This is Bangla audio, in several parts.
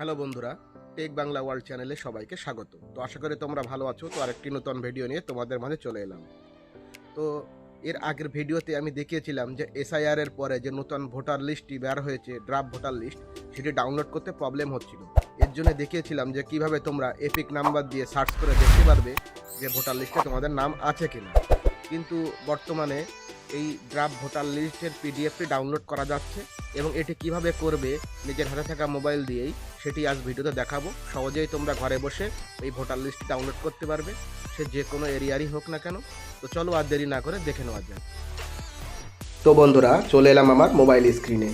হ্যালো বন্ধুরা, টেক বাংলা ওয়ার্ল্ড চ্যানেলে সবাইকে স্বাগত। তো আশা করি তোমরা ভালো আছো, তো আরেকটি নতুন ভিডিও নিয়ে তোমাদের মাঝে চলে এলাম। তো এর আগের ভিডিওতে আমি দেখিয়েছিলাম যে এসআইআর এর পরে যে নতুন ভোটার লিস্টটি বের হয়েছে ড্রাফট ভোটার লিস্ট, সেটি ডাউনলোড করতে প্রবলেম হচ্ছিল। এর জন্য দেখিয়েছিলাম যে কীভাবে তোমরা এপিক নাম্বার দিয়ে সার্চ করে দেখতে পারবে যে ভোটার লিস্টে তোমাদের নাম আছে কিনা। কিন্তু বর্তমানে এই ড্রাফট ভোটার লিস্টের পিডিএফটি ডাউনলোড করা যাচ্ছে এবং এটি কীভাবে করবে, নিজের হাতে থাকা মোবাইল দিয়েই সেটি আজ ভিডিওতে দেখাবো। সহজেই তোমরা ঘরে বসে এই ভোটার লিস্ট ডাউনলোড করতে পারবে। সে যে কোনো এরিয়ারই হোক না কেন। তো চলো আর দেরি না করে দেখে নেওয়া যাক। তো বন্ধুরা, চলে এলাম আমার মোবাইল স্ক্রিনে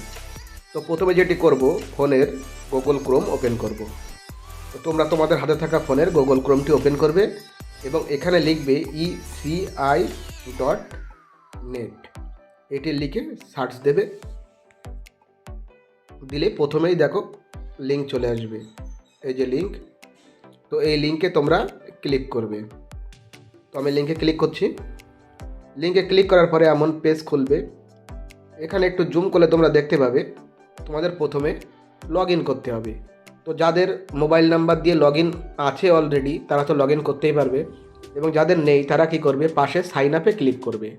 তো প্রথমে যেটি করব, ফোনের গুগল ক্রোম ওপেন করব। তো তোমরা তোমাদের হাতে থাকা ফোনের গুগল ক্রোমটি ওপেন করবে এবং এখানে লিখবে E C I dot net এটি লিখে সার্চ দেবে। দিলে প্রথমেই দেখো লিঙ্ক চলে আসবে। এই যে লিঙ্ক তো এই লিঙ্কে তোমরা ক্লিক করবে। তো আমি লিঙ্কে ক্লিক করছি। লিঙ্কে ক্লিক করার পরে এমন পেজ খুলবে। এখানে একটু জুম করলে তোমরা দেখতে পাবে। তোমাদের প্রথমে লগ ইন করতে হবে। তো যাদের মোবাইল নাম্বার দিয়ে লগ ইন আছে অলরেডি তারা তো লগ ইন করতেই পারবে। এবং যাদের নেই, তারা কি করবে? পাশে সাইন আপে ক্লিক করবে।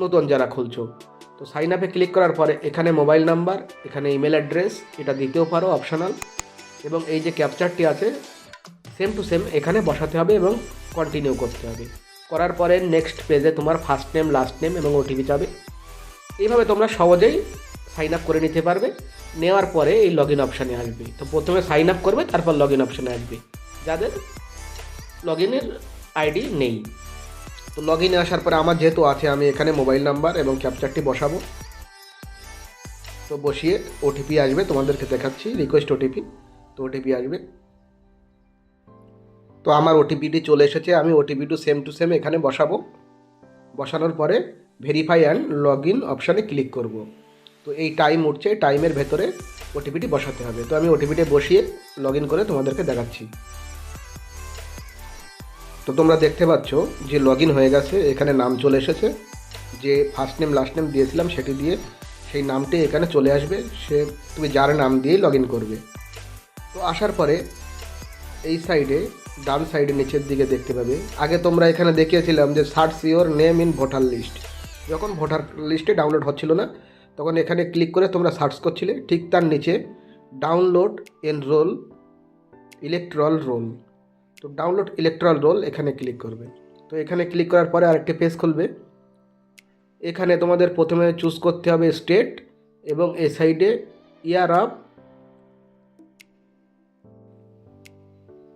নতুন যারা খুলছো। তো সাইন আপে ক্লিক করার পরে এখানে মোবাইল নাম্বার এখানে ইমেল অ্যাড্রেস এটা দিতেও পারো অপশনাল এবং এই যে ক্যাপচারটি আছে সেম টু সেম এখানে বসাতে হবে এবং কন্টিনিউ করতে হবে। করার পরে নেক্সট পেজে তোমার ফার্স্ট নেম লাস্ট নেম এবং ওটিপি যাবে। এইভাবে তোমরা সহজেই সাইন আপ করে নিতে পারবে। নেওয়ার পরে এই লগ ইন অপশানে আসবে। তো প্রথমে সাইন আপ করবে, তারপর লগ ইন অপশানে আসবে। যাদের লগ ইনের আইডি নেই। তো লগ ইনে আসার পরে আমার যেহেতু আছে, আমি এখানে মোবাইল নাম্বার এবং ক্যাপচারটি বসাবো। তো বসিয়ে ওটিপি আসবে, তোমাদেরকে দেখাচ্ছি রিকোয়েস্ট ওটিপি তো ওটিপি আসবে। তো আমার ওটিপিটি চলে এসেছে, আমি ওটিপিটু সেম টু সেম এখানে বসাবো। বসানোর পরে ভেরিফাই অ্যান্ড লগ ইন অপশানে ক্লিক করব। তো এই টাইম উঠছে টাইমের ভেতরে ওটিপিটি বসাতে হবে। তো আমি ওটিপিটি বসিয়ে লগ ইন করে তোমাদেরকে দেখাচ্ছি। তো তোমরা দেখতে পাচ্ছ যে লগ হয়ে গেছে, এখানে নাম চলে এসেছে। যে ফার্স্ট নেম লাস্ট নেম দিয়েছিলাম সেটি দিয়ে সেই নামটি এখানে চলে আসবে। সে তুমি যার নাম দিয়েই লগ করবে। তো আসার পরে এই সাইডে ডান সাইডে নিচের দিকে দেখতে পাবে। আগে তোমরা এখানে দেখিয়েছিলাম যে search your name in voter list যখন ভোটার লিস্টে ডাউনলোড হচ্ছিল না, তখন এখানে ক্লিক করে তোমরা সার্চ করছিলে। ঠিক তার নিচে ডাউনলোড এনরোল ইলেকট্রল রোল তো ডাউনলোড ইলেকট্রাল রোল এখানে ক্লিক করবে। তো এখানে ক্লিক করার পরে আরেকটি পেজ খুলবে। এখানে তোমাদের প্রথমে চুজ করতে হবে স্টেট এবং এ সাইডে ইয়ার অফ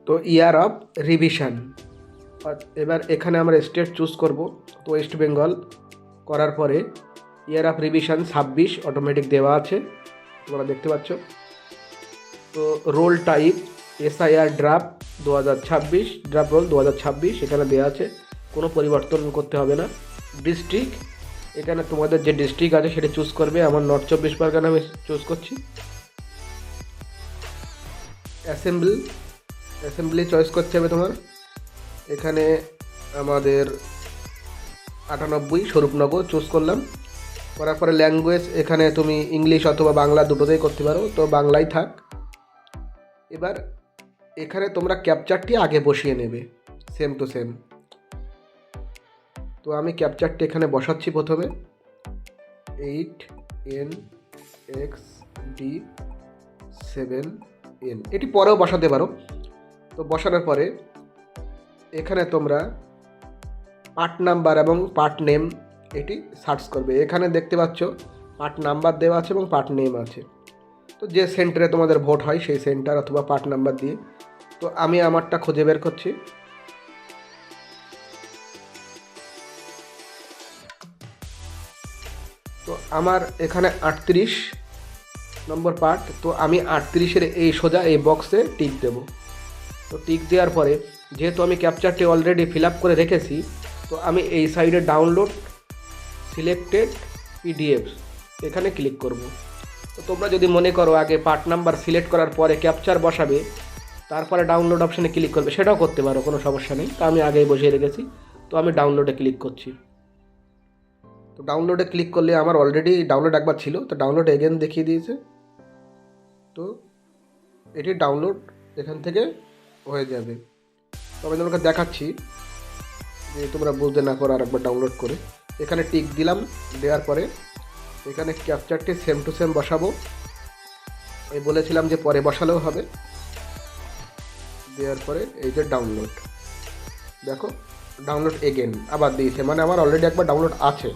তো ইয়ার অফ রিভিশন এবার এখানে আমরা স্টেট চুজ করব। তো ওয়েস্ট বেঙ্গল করার পরে ইয়ার অফ রিভিশন ছাব্বিশ অটোমেটিক দেওয়া আছে। তোমরা দেখতে পাচ্ছ। তো রোল টাইপ এসআইআর ড্রাফট দু হাজার ছাব্বিশ রোল দু হাজার ছাব্বিশ, এখানে দেওয়া আছে, কোনো পরিবর্তন করতে হবে না। ডিস্ট্রিক্ট এখানে তোমাদের যে ডিস্ট্রিক্ট আছে, সেটা চুজ করবে। আমার নর্থ চব্বিশ পরগনা আমি চুজ করছি। অ্যাসেম্বলি অ্যাসেম্বলি চয়েস করতে হবে তোমার। এখানে আমাদের আটানব্বই, স্বরূপনগর চুজ করলাম। করার পরে ল্যাঙ্গুয়েজ এখানে তুমি ইংলিশ অথবা বাংলা দুটোতেই করতে পারো। তো বাংলাই থাক। এবার এখানে তোমরা ক্যাপচারটি আগে বসিয়ে নেবে। সেম টু সেম তো আমি ক্যাপচারটি এখানে বসাচ্ছি প্রথমে। Eight N X D seven N এটি পরেও বসাতে পারো। তো বসানোর পরে এখানে তোমরা পার্ট নাম্বার এবং পার্ট নেম এটি সার্চ করবে। এখানে দেখতে পাচ্ছ পার্ট নাম্বার দেওয়া আছে এবং পার্ট নেম আছে। তো যে সেন্টারে তোমাদের ভোট হয়, সেই সেন্টার অথবা পার্ট নাম্বার দিয়ে তো আমি আমারটা খুঁজে বের করছি। তো আমার এখানে আটত্রিশ নম্বর পার্ট, তো আমি আটত্রিশের এই সোজা এই বক্সে টিক দেব। তো টিক দেওয়ার পরে, যেহেতু আমি ক্যাপচারটি অলরেডি ফিল আপ করে রেখেছি, তো আমি এই সাইডে ডাউনলোড সিলেক্টেড পিডিএফ এখানে ক্লিক করব। তো তোমরা যদি মনে করো আগে পার্ট নাম্বার সিলেক্ট করার পরে ক্যাপচার বসাবে তারপরে ডাউনলোড অপশানে ক্লিক করবে। সেটাও করতে পারো, কোনো সমস্যা নেই। তো আমি আগেই বসিয়ে রেখেছি। তো আমি ডাউনলোডে ক্লিক করছি। তো ডাউনলোডে ক্লিক করলে আমার অলরেডি ডাউনলোড একবার ছিল। তো ডাউনলোড এগেন দেখিয়ে দিয়েছে। তো এটি ডাউনলোড এখান থেকে হয়ে যাবে। তো আমি তোমাকে দেখাচ্ছি যে তোমরা বুঝতে না পারো আরেকবার ডাউনলোড করে। এখানে টিক দিলাম, দেওয়ার পরে এখানে ক্যাপচারটি সেম টু সেম বসাবো। আমি বলেছিলাম যে পরে বসালেও হবে। দেওয়ার পরে এই যে ডাউনলোড দেখো ডাউনলোড এগেন আবার দিয়েছে। মানে আমার অলরেডি একবার ডাউনলোড আছে।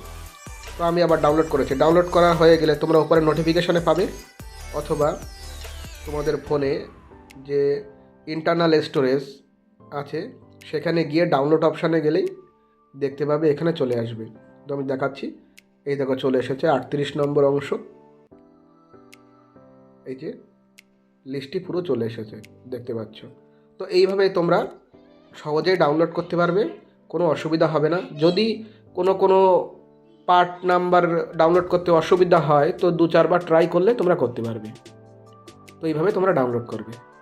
তো আমি আবার ডাউনলোড করেছি। ডাউনলোড করা হয়ে গেলে তোমরা উপরে নোটিফিকেশানে পাবে, অথবা তোমাদের ফোনে যে ইন্টারনাল স্টোরেজ আছে, সেখানে গিয়ে ডাউনলোড অপশানে গেলেই দেখতে পাবে, এখানে চলে আসবে। তো আমি দেখাচ্ছি। এই দেখো, চলে এসেছে আটত্রিশ নম্বর অংশ। এই যে লিস্টটি পুরো চলে এসেছে, দেখতে পাচ্ছ। তো এইভাবে তোমরা সহজেই ডাউনলোড করতে পারবে, কোনো অসুবিধা হবে না। যদি কোনো কোনো পার্ট নাম্বার ডাউনলোড করতে অসুবিধা হয়, তো দু চারবার ট্রাই করলে তোমরা করতে পারবে। তো এইভাবে তোমরা ডাউনলোড করবে।